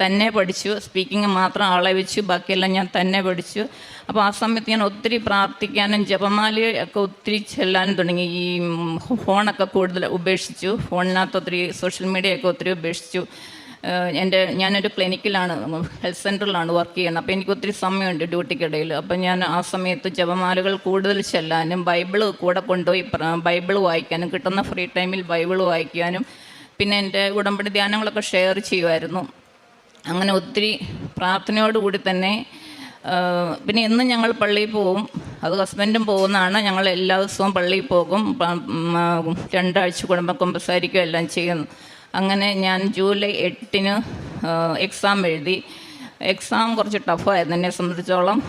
തന്നെ പഠിച്ചു. സ്പീക്കിംഗ് മാത്രം ആളെ വെച്ചു ബാക്കിയെല്ലാം ഞാൻ തന്നെ പഠിച്ചു. അപ്പോൾ ആ സമയത്ത് ഞാൻ ഒത്തിരി പ്രാർത്ഥിക്കാനും ജപമാലയൊക്കെ ഒത്തിരി ചെല്ലാനും തുടങ്ങി. ഈ ഫോണൊക്കെ കൂടുതൽ ഉപേക്ഷിച്ചു. ഫോണിനകത്ത് ഒത്തിരി സോഷ്യൽ മീഡിയയൊക്കെ ഒത്തിരി ഉപേക്ഷിച്ചു. എന്റെ ഞാനൊരു ക്ലിനിക്കിലാണ് ഹെൽത്ത് സെന്ററിലാണ് വർക്ക് ചെയ്യുന്നത്. അപ്പോൾ എനിക്ക് ഒത്തിരി സമയമുണ്ട് ഡ്യൂട്ടിക്കിടയിൽ. അപ്പോൾ ഞാൻ ആ സമയത്ത് ജപമാലകൾ കൂടുതൽ ചെല്ലാനും ബൈബിൾ കൂടെ കൊണ്ടുപോയി ബൈബിൾ വായിക്കാനും കിട്ടുന്ന ഫ്രീ ടൈമിൽ ബൈബിൾ വായിക്കാനും പിന്നെ എന്റെ ഉടമ്പടി ധ്യാനങ്ങളൊക്കെ ഷെയർ ചെയ്യുമായിരുന്നു. അങ്ങനെ ഒത്തിരി പ്രാർത്ഥനയോടുകൂടി തന്നെ പിന്നെ എന്നും ഞങ്ങൾ പള്ളിയിൽ പോകും. അത് ഹസ്ബൻഡും പോകുന്നതാണ്. ഞങ്ങൾ എല്ലാ ദിവസവും പള്ളിയിൽ പോകും. രണ്ടാഴ്ച കുമ്പസാരിക്കും എല്ലാം ചെയ്യുന്നു. അങ്ങനെ ഞാൻ ജൂലൈ എട്ടിന് എക്സാം എഴുതി. എക്സാം കുറച്ച് ടഫായിരുന്നു എന്നെ സംബന്ധിച്ചോളം.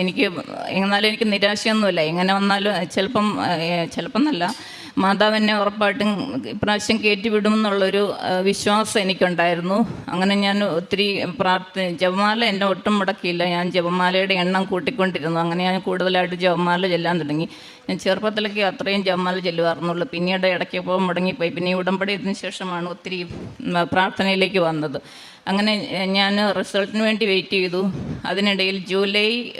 എനിക്ക് എന്നാലും എനിക്ക് നിരാശയൊന്നുമില്ല. എങ്ങനെ വന്നാലും ചിലപ്പം ചിലപ്പം എന്നല്ല. മാതാവ് എന്നെ ഉറപ്പായിട്ടും ഇപ്രാവശ്യം കയറ്റിവിടും എന്നുള്ളൊരു ആ, വിശ്വാസം എനിക്കുണ്ടായിരുന്നു. അങ്ങനെ ഞാൻ ഒത്തിരി പ്രാർത്ഥന ജപമാല എന്നെ ഒട്ടും മുടക്കിയില്ല. ഞാൻ ജപമാലയുടെ എണ്ണം കൂട്ടിക്കൊണ്ടിരുന്നു. അങ്ങനെ ഞാൻ കൂടുതലായിട്ട് ജപമാല ചെല്ലാൻ തുടങ്ങി. ഞാൻ ചെറുപ്പത്തിലൊക്കെ അത്രയും ജപമാല ചെല്ലുമായിരുന്നുള്ളൂ പിന്നീട് ഇടയ്ക്കപ്പോൾ മുടങ്ങിപ്പോയി. പിന്നെ ഉടമ്പടി ഇതിന് ശേഷമാണ് ഒത്തിരി പ്രാർത്ഥനയിലേക്ക് വന്നത്. അങ്ങനെ ഞാൻ റിസൾട്ടിന് വേണ്ടി വെയിറ്റ് ചെയ്തു. അതിനിടയിൽ ജൂലൈ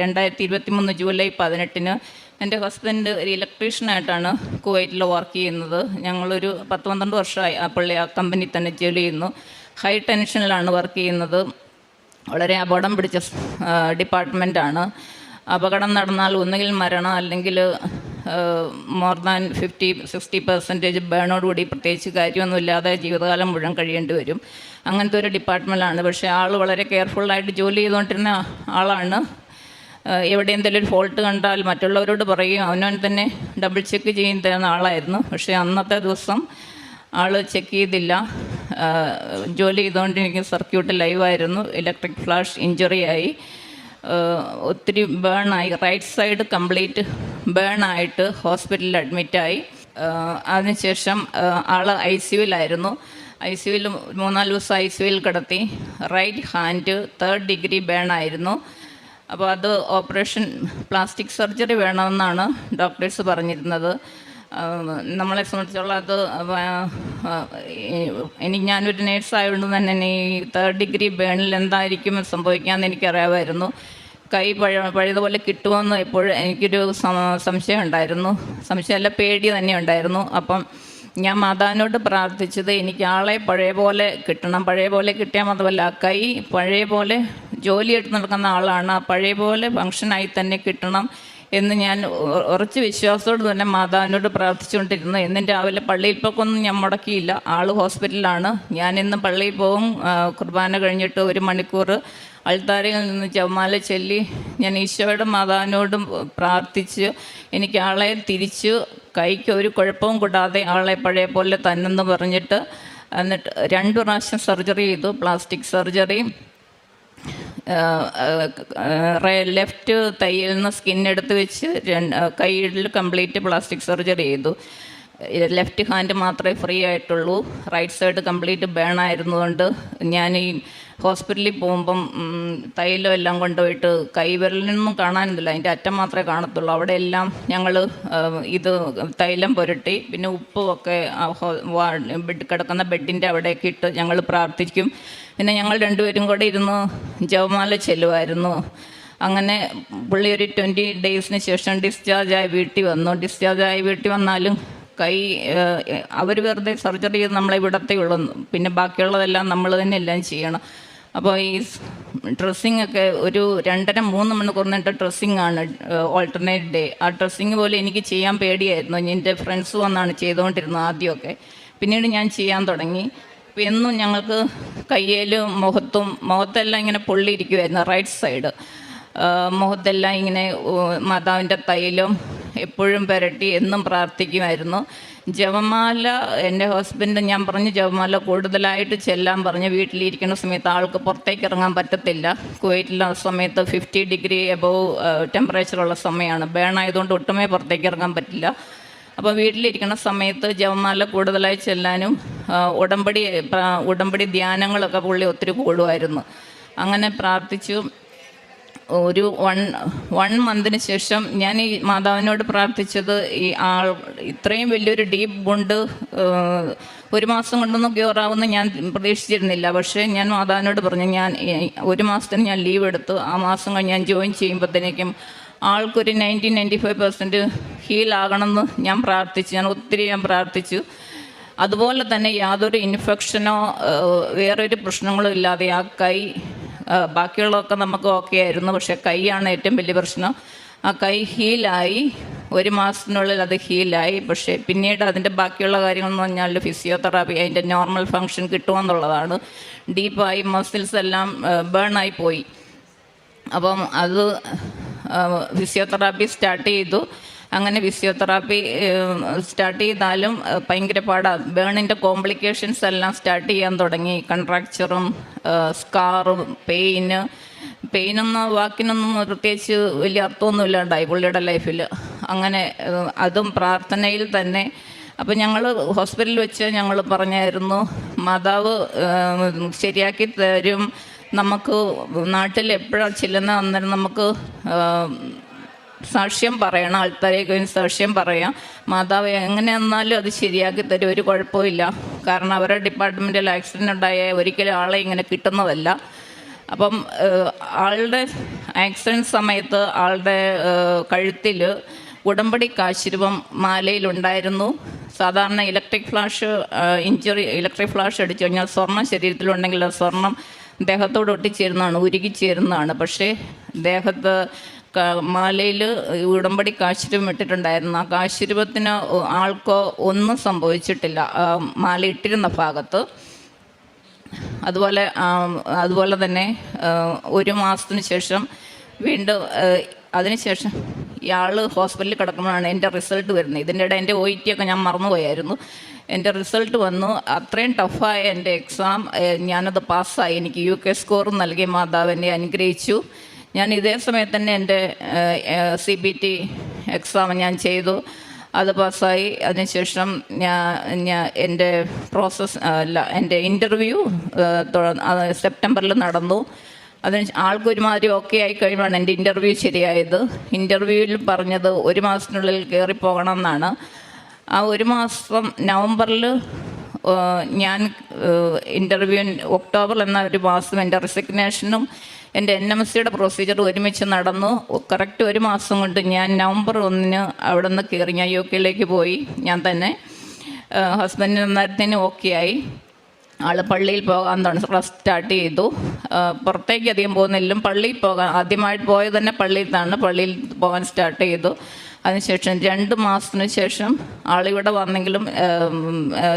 രണ്ടായിരത്തി ഇരുപത്തി മൂന്ന് ജൂലൈ പതിനെട്ടിന് എന്റെ ഹസ്ബൻഡ് ഒരു ഇലക്ട്രീഷ്യനായിട്ടാണ് കുവൈറ്റിൽ വർക്ക് ചെയ്യുന്നത്. ഞങ്ങളൊരു പത്ത് പന്ത്രണ്ട് വർഷമായി ആ പള്ളി ആ കമ്പനി തന്നെ ജോലി ചെയ്യുന്നു. ഹൈ ടെൻഷനിലാണ് വർക്ക് ചെയ്യുന്നത്. വളരെ അപകടം പിടിച്ച ഡിപ്പാർട്ട്മെന്റാണ് അപകടം നടന്നാൽ ഒന്നുകിൽ മരണം അല്ലെങ്കിൽ more than fifty sixty percentage ബേണോടുകൂടി പ്രത്യേകിച്ച് കാര്യമൊന്നുമില്ലാതെ ജീവിതകാലം മുഴുവൻ കഴിയേണ്ടി വരും. അങ്ങനത്തെ ഒരു ഡിപ്പാർട്ട്മെന്റാണ് പക്ഷേ ആൾ വളരെ കെയർഫുള്ളായിട്ട് ജോലി ചെയ്തുകൊണ്ടിരുന്ന ആളാണ്. എവിടെ എന്തെങ്കിലും ഒരു ഫോൾട്ട് കണ്ടാൽ മറ്റുള്ളവരോട് പറയും അവനവൻ തന്നെ ഡബിൾ ചെക്ക് ചെയ്യുന്ന ആളായിരുന്നു. പക്ഷേ അന്നത്തെ ദിവസം ആൾ ചെക്ക് ചെയ്തില്ല. ജോലി ചെയ്തുകൊണ്ടിരിക്കുന്ന സർക്യൂട്ട് ലൈവായിരുന്നു. ഇലക്ട്രിക് ഫ്ലാഷ് ഇഞ്ചുറി ആയി. ഒത്തിരി ബേണായി റൈറ്റ് സൈഡ് കംപ്ലീറ്റ് ബേണായിട്ട് ഹോസ്പിറ്റലിൽ അഡ്മിറ്റായി അതിനുശേഷം ആൾ ഐ സി യുവിലായിരുന്നു. ഐ സി യുവിൽ മൂന്നാൽ ദിവസം ഐ സി യുവിൽ കിടത്തി. റൈറ്റ് ഹാൻഡ് തേർഡ് ഡിഗ്രി ബേണായിരുന്നു അപ്പോൾ അത് ഓപ്പറേഷൻ പ്ലാസ്റ്റിക് സർജറി വേണമെന്നാണ് ഡോക്ടേഴ്സ് പറഞ്ഞിരുന്നത്. നമ്മളെ സംബന്ധിച്ചോളം അത് എനിക്ക് ഞാനൊരു നേഴ്സായതുകൊണ്ട് തന്നെ ഈ തേർഡ് ഡിഗ്രി ബേണിൽ എന്തായിരിക്കും സംഭവിക്കാമെന്ന് എനിക്കറിയാമായിരുന്നു. കൈ പഴ പഴയതുപോലെ കിട്ടുമെന്ന് എപ്പോഴും എനിക്കൊരു സംശയം ഉണ്ടായിരുന്നു സംശയമല്ല പേടി തന്നെ ഉണ്ടായിരുന്നു. അപ്പം ഞാൻ മാതാവിനോട് പ്രാർത്ഥിച്ചത് എനിക്ക് ആളെ പഴയ പോലെ കിട്ടണം. പഴയ പോലെ കിട്ടിയാൽ മാത്രമല്ല കൈ പഴയ പോലെ ജോലി എടുത്ത് നടക്കുന്ന ആളാണ്. പഴയ പോലെ ഫങ്ഷനായി തന്നെ കിട്ടണം. എന്ന് ഞാൻ ഉറച്ച് വിശ്വാസത്തോട് തന്നെ മാതാവിനോട് പ്രാർത്ഥിച്ചുകൊണ്ടിരുന്നു. എന്നും രാവിലെ പള്ളിയിൽ പോക്കൊന്നും ഞാൻ മുടക്കിയില്ല. ആൾ ഹോസ്പിറ്റലിലാണ്. ഞാൻ ഇന്ന് പള്ളിയിൽ പോകും. കുർബാന കഴിഞ്ഞിട്ട് ഒരു മണിക്കൂർ അൾത്താരയിൽ നിന്ന് ജവമാല ചൊല്ലി ഞാൻ ഈശോയുടെ മാതാവിനോടും പ്രാർത്ഥിച്ച് എനിക്ക് ആളെ തിരിച്ചു കൈക്ക് ഒരു കുഴപ്പവും കൂടാതെ ആളെ പഴയ പോലെ തന്നെന്ന് പറഞ്ഞിട്ട് എന്നിട്ട് രണ്ട് പ്രാവശ്യം സർജറി ചെയ്തു. Plastic surgery. ലെഫ്റ്റ് തയ്യിൽ നിന്ന് സ്കിൻ വെച്ച് കൈയിൽ കംപ്ലീറ്റ് പ്ലാസ്റ്റിക് സർജറി ചെയ്തു. ലെഫ്റ്റ് ഹാൻഡ് മാത്രമേ ഫ്രീ ആയിട്ടുള്ളൂ. റൈറ്റ് സൈഡ് കംപ്ലീറ്റ് ബേൺ ആയിരുന്നതുകൊണ്ട് ഞാൻ ഈ ഹോസ്പിറ്റലിൽ പോകുമ്പം തൈലം എല്ലാം കൊണ്ടുപോയിട്ട് കൈവിരലിനൊന്നും കാണാനില്ല. അതിന്റെ അറ്റം മാത്രമേ കാണത്തുള്ളൂ. അവിടെ എല്ലാം ഞങ്ങൾ ഇത് തൈലം പുരട്ടി പിന്നെ ഉപ്പും ഒക്കെ ആ ഹോ- വാ- ബെഡ് കിടക്കുന്ന ബെഡിന്റെ അവിടെയൊക്കെ ഇട്ട് ഞങ്ങൾ പ്രാർത്ഥിക്കും. പിന്നെ ഞങ്ങൾ രണ്ടുപേരും കൂടെ ഇരുന്ന് ജവമാല ചെല്ലുമായിരുന്നു അങ്ങനെ പുള്ളി ഒരു ട്വന്റി ഡേയ്സിന് ശേഷം ഡിസ്ചാർജായി വീട്ടിൽ വന്നു. ഡിസ്ചാർജായി വീട്ടിൽ വന്നാലും കൈ അവർ വെറുതെ സർജറി ചെയ്ത് നമ്മളെ വിടത്തേ ഉള്ളൂ. പിന്നെ ബാക്കിയുള്ളതെല്ലാം നമ്മൾ തന്നെ എല്ലാം ചെയ്യണം. അപ്പോൾ ഈ ഡ്രസ്സിങ് ഒക്കെ ഒരു രണ്ടര മൂന്ന് മണിക്കൂർ നീണ്ട ഡ്രസ്സിങ് ആണ് ഓൾട്ടർനേറ്റ് ഡേ ആ ഡ്രസ്സിങ് പോലെ എനിക്ക് ചെയ്യാൻ പേടിയായിരുന്നു. എന്റെ ഫ്രണ്ട്സ് വന്നാണ് ചെയ്തുകൊണ്ടിരുന്നത് ആദ്യമൊക്കെ. പിന്നീട് ഞാൻ ചെയ്യാൻ തുടങ്ങി. അപ്പോൾ എന്നും ഞങ്ങൾക്ക് കയ്യിലും മുഖത്തും മുഖത്തെല്ലാം ഇങ്ങനെ പൊള്ളിയിരിക്കുമായിരുന്നു റൈറ്റ് സൈഡ് മുഖത്തെല്ലാം ഇങ്ങനെ മാതാവിന്റെ തൈലും എപ്പോഴും പുരട്ടി എന്നും പ്രാർത്ഥിക്കുമായിരുന്നു. ജപമാല എന്റെ ഹസ്ബൻഡ് ഞാൻ പറഞ്ഞു ജപമാല കൂടുതലായിട്ട് ചെല്ലാൻ പറഞ്ഞു. വീട്ടിലിരിക്കുന്ന സമയത്ത് ആൾക്ക് പുറത്തേക്ക് ഇറങ്ങാൻ പറ്റത്തില്ല. കുവൈറ്റിലെ സമയത്ത് ഫിഫ്റ്റി ഡിഗ്രി എബോവ് ടെമ്പറേച്ചറുള്ള സമയമാണ്. ബേൺ ആയതുകൊണ്ട് ഒട്ടുമേ പുറത്തേക്ക് ഇറങ്ങാൻ പറ്റില്ല. അപ്പോൾ വീട്ടിലിരിക്കുന്ന സമയത്ത് ജപമാല കൂടുതലായി ചെല്ലാനും ഉടമ്പടി ഉടമ്പടി ധ്യാനങ്ങളൊക്കെ പുള്ളി ഒത്തിരി കൂടുമായിരുന്നു. അങ്ങനെ പ്രാർത്ഥിച്ചു. ഒരു വൺ വൺ മന്തിന് ശേഷം ഞാൻ ഈ മാതാവിനോട് പ്രാർത്ഥിച്ചത് ഈ ആൾ ഇത്രയും വലിയൊരു ഡീപ്പ് ഗുണ്ട് ഒരു മാസം കൊണ്ടൊന്നും ക്യൂറാവുമെന്ന് ഞാൻ പ്രതീക്ഷിച്ചിരുന്നില്ല. പക്ഷേ ഞാൻ മാതാവിനോട് പറഞ്ഞു ഞാൻ ഒരു മാസത്തിന് ഞാൻ ലീവ് എടുത്തു. ആ മാസം കഴിഞ്ഞ് ഞാൻ ജോയിൻ ചെയ്യുമ്പോഴത്തേക്കും ആൾക്കൊരു നയന്റി നയന്റി ഫൈവ് പെർസെന്റ് ഹീലാകണമെന്ന് ഞാൻ പ്രാർത്ഥിച്ചു. ഞാൻ ഒത്തിരി ഞാൻ പ്രാർത്ഥിച്ചു. അതുപോലെ തന്നെ യാതൊരു ഇൻഫെക്ഷനോ വേറൊരു പ്രശ്നങ്ങളോ ഇല്ലാതെ ആ കൈ ബാക്കിയുള്ളതൊക്കെ നമുക്ക് ഓക്കെ ആയിരുന്നു. പക്ഷേ കൈയാണ് ഏറ്റവും വലിയ പ്രശ്നം. ആ കൈ ഹീലായി ഒരു മാസത്തിനുള്ളിൽ അത് ഹീലായി പക്ഷേ പിന്നീട് അതിന്റെ ബാക്കിയുള്ള കാര്യങ്ങളെന്ന് പറഞ്ഞാൽ ഫിസിയോതെറാപ്പി അതിന്റെ നോർമൽ ഫങ്ഷൻ കിട്ടുമെന്നുള്ളതാണ് ഡീപ്പായി മസിൽസ് എല്ലാം ബേണായി പോയി. അപ്പം അത് ഫിസിയോതെറാപ്പി സ്റ്റാർട്ട് ചെയ്തു. അങ്ങനെ ഫിസിയോതെറാപ്പി സ്റ്റാർട്ട് ചെയ്താലും ഭയങ്കര പാടാണ് ബേണിന്റെ കോംപ്ലിക്കേഷൻസ് എല്ലാം സ്റ്റാർട്ട് ചെയ്യാൻ തുടങ്ങി. കൺട്രാക്ചറും സ്കാറും പെയിന് പെയിനൊന്നും വാക്കിനൊന്നും പ്രത്യേകിച്ച് വലിയ അർത്ഥമൊന്നും ഇല്ലാണ്ടായി പുള്ളിയുടെ ലൈഫിൽ അങ്ങനെ അതും പ്രാർത്ഥനയിൽ തന്നെ. അപ്പം ഞങ്ങൾ ഹോസ്പിറ്റലിൽ വെച്ച് ഞങ്ങൾ പറഞ്ഞായിരുന്നു മാതാവ് ശരിയാക്കി തരും. നമുക്ക് നാട്ടിൽ എപ്പോഴാണ് ചെല്ലുന്ന അന്നേരം നമുക്ക് സാക്ഷ്യം പറയണം ആൾക്കാരേക്ക് വേണ്ടി സാക്ഷ്യം പറയാം. മാതാവ് എങ്ങനെ അത് ശരിയാക്കി തരും ഒരു കുഴപ്പമില്ല കാരണം അവരുടെ ഡിപ്പാർട്ട്മെന്റിൽ ആക്സിഡന്റ് ഉണ്ടായ ഒരിക്കലും ആളെ ഇങ്ങനെ കിട്ടുന്നതല്ല. അപ്പം ആളുടെ ആക്സിഡന്റ് സമയത്ത് ആളുടെ കഴുത്തിൽ ഉടമ്പടി കാശിരൂപം മാലയിലുണ്ടായിരുന്നു. സാധാരണ electric flash injury electric flash അടിച്ചു കഴിഞ്ഞാൽ സ്വർണം ശരീരത്തിലുണ്ടെങ്കിൽ സ്വർണം ദേഹത്തോട് ഒട്ടിച്ചേരുന്നതാണ് ഉരുകിച്ചേരുന്നതാണ്. പക്ഷേ ദേഹത്ത് മാലയിൽ ഉടമ്പടി കാശിരൂപം ഇട്ടിട്ടുണ്ടായിരുന്നു. ആ കാശിരൂപത്തിന് ആൾക്കോ ഒന്നും സംഭവിച്ചിട്ടില്ല. മാല ഇട്ടിരുന്ന ഭാഗത്ത്. അതുപോലെ അതുപോലെ തന്നെ ഒരു മാസത്തിന് ശേഷം വീണ്ടും അതിനുശേഷം ഇയാൾ ഹോസ്പിറ്റലിൽ കിടക്കുമ്പോഴാണ് എന്റെ റിസൾട്ട് വരുന്നത്. ഇതിന്റെ ഇടയിൽ എന്റെ ഒ ടി ഒക്കെ ഞാൻ മറന്നുപോയായിരുന്നു. എന്റെ റിസൾട്ട് വന്നു. അത്രയും ടഫായ എന്റെ എക്സാം ഞാനത് പാസ്സായി. എനിക്ക് യു കെ സ്കോറും നൽകി. മാതാവിനെ അനുഗ്രഹിച്ചു. ഞാൻ ഇതേ സമയത്ത് തന്നെ എന്റെ സി ബി ടി എക്സാം ഞാൻ ചെയ്തു. അത് പാസ്സായി. അതിനുശേഷം ഞാൻ ഞാൻ എന്റെ പ്രോസസ് അല്ല എന്റെ ഇന്റർവ്യൂ സെപ്റ്റംബറിൽ നടന്നു. അതിന് ആൾക്ക് ഒരുമാതിരി ഓക്കെ ആയി കഴിയുമ്പോഴാണ് എന്റെ ഇന്റർവ്യൂ ശരിയായത്. ഇന്റർവ്യൂവിൽ പറഞ്ഞത് ഒരു മാസത്തിനുള്ളിൽ കയറിപ്പോകണം എന്നാണ് ആ ഒരു മാസം നവംബറിൽ ഞാൻ ഇന്റർവ്യൂ ഒക്ടോബർ എന്ന ഒരു മാസം എന്റെ റെസിഗ്നേഷനും എന്റെ എൻ എം സിയുടെ പ്രൊസീജിയർ ഒരുമിച്ച് നടന്നു. കറക്റ്റ് ഒരു മാസം കൊണ്ട് ഞാൻ നവംബർ ഒന്നിന് അവിടെ നിന്ന് കയറി ഞാൻ യു കെയിലേക്ക് പോയി. ഞാൻ തന്നെ ഹസ്ബൻഡിന് നേരത്തേന് ഓക്കെ ആയി. ആൾ പള്ളിയിൽ പോകാൻ തുടങ്ങി. സ്റ്റാർട്ട് ചെയ്തു. പുറത്തേക്ക് അധികം പോകുന്നില്ലും പള്ളിയിൽ പോകാൻ ആദ്യമായിട്ട് പോയത് തന്നെ പള്ളിയിൽ നിന്നാണ്. പള്ളിയിൽ പോകാൻ സ്റ്റാർട്ട് ചെയ്തു. അതിനുശേഷം രണ്ട് മാസത്തിന് ശേഷം ആളിവിടെ വന്നെങ്കിലും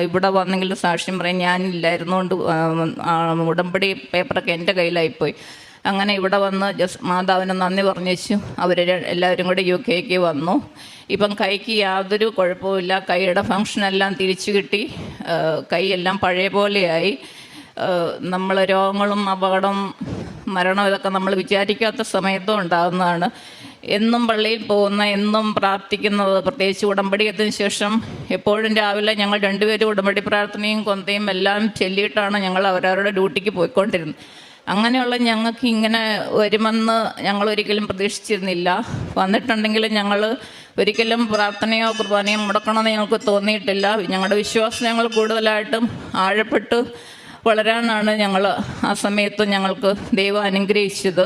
ഇവിടെ വന്നെങ്കിലും സാക്ഷ്യം പറയും ഞാനില്ലായിരുന്നുകൊണ്ട് കൊണ്ട് ഉടമ്പടി പേപ്പറൊക്കെ എന്റെ കയ്യിലായിപ്പോയി. അങ്ങനെ ഇവിടെ വന്ന് ജസ് മാതാവിന് നന്ദി പറഞ്ഞു അവർ എല്ലാവരും കൂടി യു കെക്ക് വന്നു. ഇപ്പം കൈക്ക് യാതൊരു കുഴപ്പമില്ല കൈയുടെ ഫങ്ഷനെല്ലാം തിരിച്ചു കിട്ടി. കൈയെല്ലാം പഴയ പോലെയായി. നമ്മൾ രോഗങ്ങളും അപകടം മരണം ഇതൊക്കെ നമ്മൾ വിചാരിക്കാത്ത സമയത്തും ഉണ്ടാകുന്നതാണ് എന്നും പള്ളിയിൽ പോകുന്ന എന്നും പ്രാർത്ഥിക്കുന്നത് പ്രത്യേകിച്ച് ഉടമ്പടിയത്തിന് ശേഷം എപ്പോഴും രാവിലെ ഞങ്ങൾ രണ്ടുപേരും ഉടമ്പടി പ്രാർത്ഥനയും കൊന്തയും എല്ലാം ചൊല്ലിയിട്ടാണ് ഞങ്ങൾ അവരവരുടെ ഡ്യൂട്ടിക്ക് പോയിക്കൊണ്ടിരുന്നത്. അങ്ങനെയുള്ള ഞങ്ങൾക്ക് ഇങ്ങനെ വരുമെന്ന് ഞങ്ങൾ ഒരിക്കലും പ്രതീക്ഷിച്ചിരുന്നില്ല. വന്നിട്ടുണ്ടെങ്കിലും ഞങ്ങൾ ഒരിക്കലും പ്രാർത്ഥനയോ കുർബാനയോ മുടക്കണമെന്ന് ഞങ്ങൾക്ക് തോന്നിയിട്ടില്ല. ഞങ്ങളുടെ വിശ്വാസം ഞങ്ങൾ കൂടുതലായിട്ടും ആഴപ്പെട്ട് വളരാനാണ് ഞങ്ങൾ ആ സമയത്ത് ഞങ്ങൾക്ക് ദൈവം അനുഗ്രഹിച്ചത്.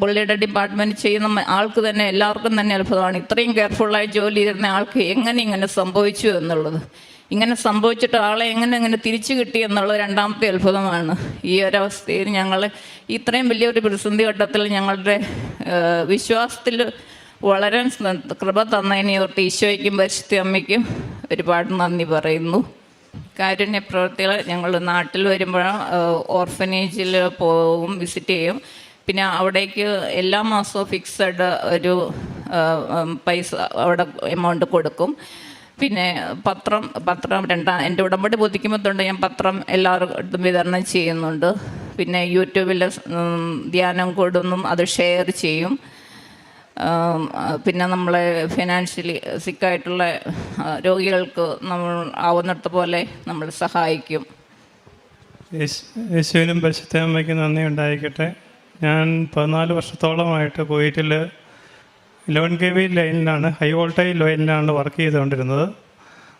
പുള്ളിയുടെ ഡിപ്പാർട്ട്മെന്റ് ചെയ്യുന്ന ആൾക്ക് തന്നെ എല്ലാവർക്കും തന്നെ അത്ഭുതമാണ്. ഇത്രയും കെയർഫുള്ളായി ജോലി ചെയ്യുന്ന ആൾക്ക് എങ്ങനെ ഇങ്ങനെ സംഭവിച്ചു എന്നുള്ളത്. ഇങ്ങനെ സംഭവിച്ചിട്ട് ആളെ എങ്ങനെ എങ്ങനെ തിരിച്ചു കിട്ടി എന്നുള്ള രണ്ടാമത്തെ അത്ഭുതമാണ്. ഈ ഒരവസ്ഥയിൽ ഞങ്ങൾ ഇത്രയും വലിയൊരു പ്രതിസന്ധി ഘട്ടത്തിൽ ഞങ്ങളുടെ വിശ്വാസത്തിൽ വളരാൻ കൃപ തന്നതിനെ ഓർത്ത് ഈശോയ്ക്കും പരിശുദ്ധ അമ്മയ്ക്കും ഒരുപാട് നന്ദി പറയുന്നു. കാരുണ്യ പ്രവൃത്തികൾ ഞങ്ങൾ നാട്ടിൽ വരുമ്പോൾ ഓർഫനേജിൽ പോവും വിസിറ്റ് ചെയ്യും. പിന്നെ അവിടേക്ക് എല്ലാ മാസവും ഫിക്സഡ് ഒരു പൈസ അവിടെ എമൗണ്ട് കൊടുക്കും. പിന്നെ പത്രം പത്രം രണ്ടാം എന്റെ ഉടമ്പടി ബോധിക്കുമ്പോഴത്തോണ്ട് ഞാൻ പത്രം എല്ലാവർക്കും വിതരണം ചെയ്യുന്നുണ്ട്. പിന്നെ യൂട്യൂബിൽ ധ്യാനം കൊടുന്നു അത് ഷെയർ ചെയ്യും. പിന്നെ നമ്മളെ ഫിനാൻഷ്യലി സിക്കായിട്ടുള്ള രോഗികൾക്ക് നമ്മൾ ആവുന്നിടത്ത് പോലെ നമ്മൾ സഹായിക്കും. യേശു- യേശുവിനും പരിശുദ്ധ നന്ദി ഉണ്ടായിക്കട്ടെ ഞാൻ പതിനാല് വർഷത്തോളമായിട്ട് കുവൈറ്റിൽ ഇലവൻ കെ വി ലൈനിലാണ് ഹൈ വോൾട്ടേജ് ലൈനിലാണ് വർക്ക് ചെയ്തുകൊണ്ടിരുന്നത്.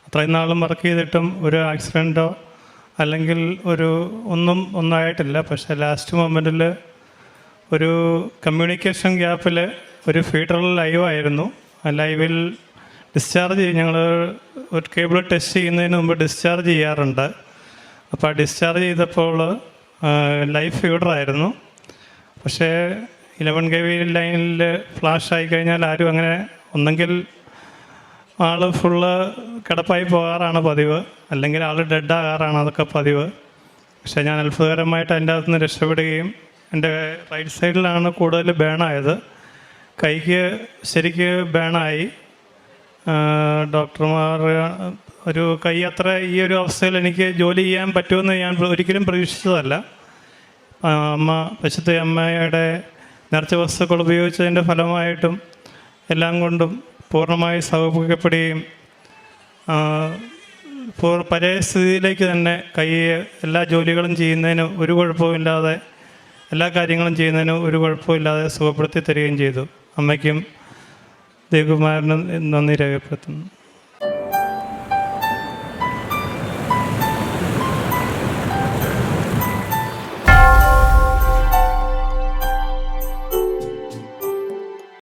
അത്രയും നാളും വർക്ക് ചെയ്തിട്ടും ഒരു ആക്സിഡന്റോ അല്ലെങ്കിൽ ഒരു ഒന്നും ഒന്നായിട്ടില്ല. പക്ഷേ ലാസ്റ്റ് മൊമെന്റിൽ ഒരു കമ്മ്യൂണിക്കേഷൻ ഗ്യാപ്പിൽ ഒരു ഫീഡറൽ ലൈവ് ആയിരുന്നു. ആ ലൈവിൽ ഡിസ്ചാർജ് ചെയ്യും ഞങ്ങൾ ഒരു കേബിൾ ടെസ്റ്റ് ചെയ്യുന്നതിന് മുമ്പ് ഡിസ്ചാർജ് ചെയ്യാറുണ്ട്. അപ്പോൾ ഡിസ്ചാർജ് ചെയ്തപ്പോൾ ലൈഫ് ഫീഡറായിരുന്നു പക്ഷേ ഇലവൻ കെ വി ലൈനിൽ ഫ്ലാഷ് ആയി കഴിഞ്ഞാൽ ആരും അങ്ങനെ ഒന്നെങ്കിൽ ആൾ ഫുള്ള് കിടപ്പായി പോകാറാണ് പതിവ്. അല്ലെങ്കിൽ ആൾ ഡെഡ് ആകാറാണ് അതൊക്കെ പതിവ്. പക്ഷേ ഞാൻ അത്ഭുതകരമായിട്ട് അതിന്റെ അകത്ത് നിന്ന് രക്ഷപ്പെടുകയും എന്റെ റൈറ്റ് സൈഡിലാണ് കൂടുതൽ ബേണായത് കൈക്ക് ശരിക്ക് ബേണായി ഡോക്ടർമാർ ഒരു കൈ അത്ര ഈ ഒരു അവസ്ഥയിൽ എനിക്ക് ജോലി ചെയ്യാൻ പറ്റുമെന്ന് ഞാൻ ഒരിക്കലും പ്രതീക്ഷിച്ചതല്ല. അമ്മ പശുത്തെ അമ്മയുടെ നേർച്ച വസ്തുക്കൾ ഉപയോഗിച്ചതിന്റെ ഫലമായിട്ടും എല്ലാം കൊണ്ടും പൂർണമായി പൂർ- പഴയ സ്ഥിതിയിലേക്ക് തന്നെ കൈ എല്ലാ ജോലികളും ചെയ്യുന്നതിന് ഒരു കുഴപ്പമില്ലാതെ എല്ലാ കാര്യങ്ങളും ചെയ്യുന്നതിന് ഒരു കുഴപ്പമില്ലാതെ സുഖപ്പെടുത്തി തരികയും ചെയ്തു. അമ്മയ്ക്കും ദേവകുമാരനും നന്ദി രേഖപ്പെടുത്തുന്നു.